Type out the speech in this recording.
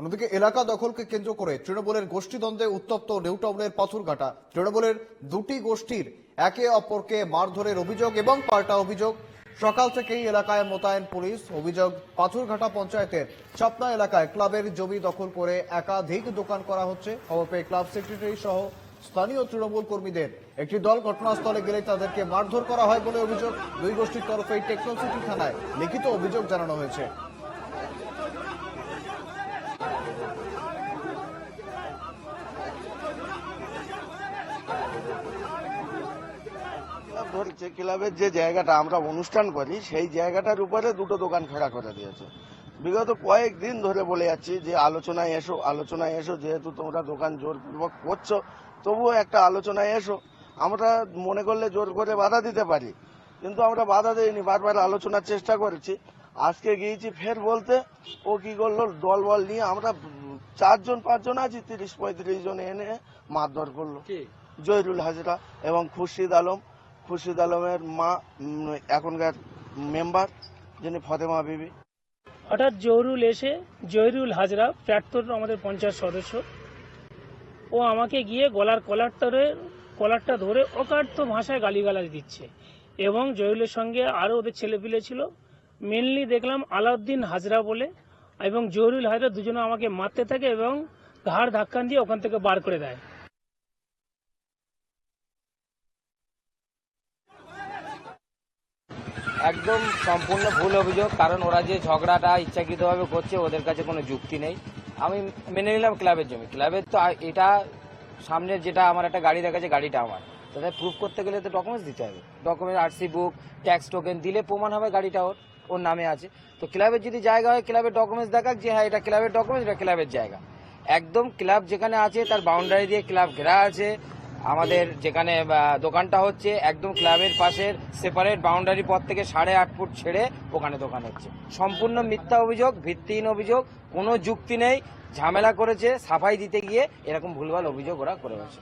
অন্যদিকে এলাকা দখলকে কেন্দ্র করে তৃণমূলের গোষ্ঠীদ্বন্দ্বে উত্তপ্ত নিউটাউনের পাথরঘাটা। তৃণমূলের দুটি গোষ্ঠীর একে অপরকে মারধরের অভিযোগ এবং পাল্টা অভিযোগ। সকাল থেকেই এলাকায় মোতায়েন পুলিশ অভিযোগ। পাথরঘাটা পঞ্চায়েতের চাপনা এলাকায় ক্লাবের জমি দখল করে একাধিক দোকান করা হচ্ছে। খবর পেয়ে ক্লাব সেক্রেটারি সহ স্থানীয় তৃণমূল কর্মীদের একটি দল ঘটনাস্থলে গেলে তাদেরকে মারধর করা হয় বলে অভিযোগ। দুই গোষ্ঠীর তরফে টেকনোসিটি থানায় লিখিত অভিযোগ জানানো হয়েছে। ধরেছে ক্লাবের যে জায়গাটা আমরা অনুষ্ঠান করি সেই জায়গাটার উপরে দুটো দোকান খাড়া করে দিয়েছে। বিগত কয়েকদিন ধরে বলে যাচ্ছি যে আলোচনায় এসো আলোচনায় এসো যেহেতু তোমরা দোকান জোরপূর্বক করছ তবুও একটা আলোচনায় এসো। আমরা মনে করলে জোর করে বাধা দিতে পারি কিন্তু আমরা বাধা দেইনি বারবার আলোচনার চেষ্টা করেছি। আজকে গিয়েছি ফের বলতে ও কি করল দল বল নিয়ে আমরা চারজন পাঁচজন আছি তিরিশ পঁয়ত্রিশ জন এনে মারধর করল। জহিরুল হাজরা এবং খুরশিদ আলম। খুরশিদ আলমের মা এখনকার মেম্বার, যিনি ফতেমা বিবি হঠাৎ জহরুল এসে জহিরুল হাজরা, প্রাক্তন আমাদের পঞ্চায়েত সদস্য। ও আমাকে গিয়ে গলার কলার ধরে, কলারটা ধরে অকার্থ ভাষায় গালিগালাজ দিচ্ছে। এবং জহিরুলের সঙ্গে আরও ওদের ছেলেপিলে ছিল। মেনলি দেখলাম আলাউদ্দিন হাজরা বলে, এবং জহিরুল হাজরা দুজনে আমাকে মারতে থাকে এবং ঘাড় ধাক্কান দিয়ে ওখান থেকে বার করে দেয়। একদম সম্পূর্ণ ভুল অভিযোগ, কারণ ওরা যে ঝগড়াটা ইচ্ছাকৃতভাবে করছে, ওদের কাছে কোনো যুক্তি নেই। আমি মেনে নিলাম ক্লাবের জমি। ক্লাবের তো এটা সামনের যেটা আমার একটা গাড়ি দেখা দেখাচ্ছে, গাড়িটা আমার। তাদের প্রুফ করতে গেলে তো ডকুমেন্টস দিতে হবে। Document RC book tax token দিলে প্রমাণ হবে গাড়িটা ওর ওর নামে আছে। তো ক্লাবের যদি জায়গা হয়, ক্লাবের ডকুমেন্টস দেখাক যে হ্যাঁ এটা ক্লাবের ডকুমেন্টস এটা ক্লাবের জায়গা। একদম ক্লাব যেখানে আছে, তার বাউন্ডারি দিয়ে ক্লাব ঘেরা আছে আমাদের যেখানে দোকানটা হচ্ছে একদম ক্লাবের পাশের সেপারেট বাউন্ডারি পথ থেকে সাড়ে আট ফুট ছেড়ে ওখানে দোকান হচ্ছে। সম্পূর্ণ মিথ্যা অভিযোগ, ভিত্তিহীন অভিযোগ, কোনো যুক্তি নেই। ঝামেলা করেছে, সাফাই দিতে গিয়ে এরকম ভুলভাল অভিযোগ ওরা করে বসে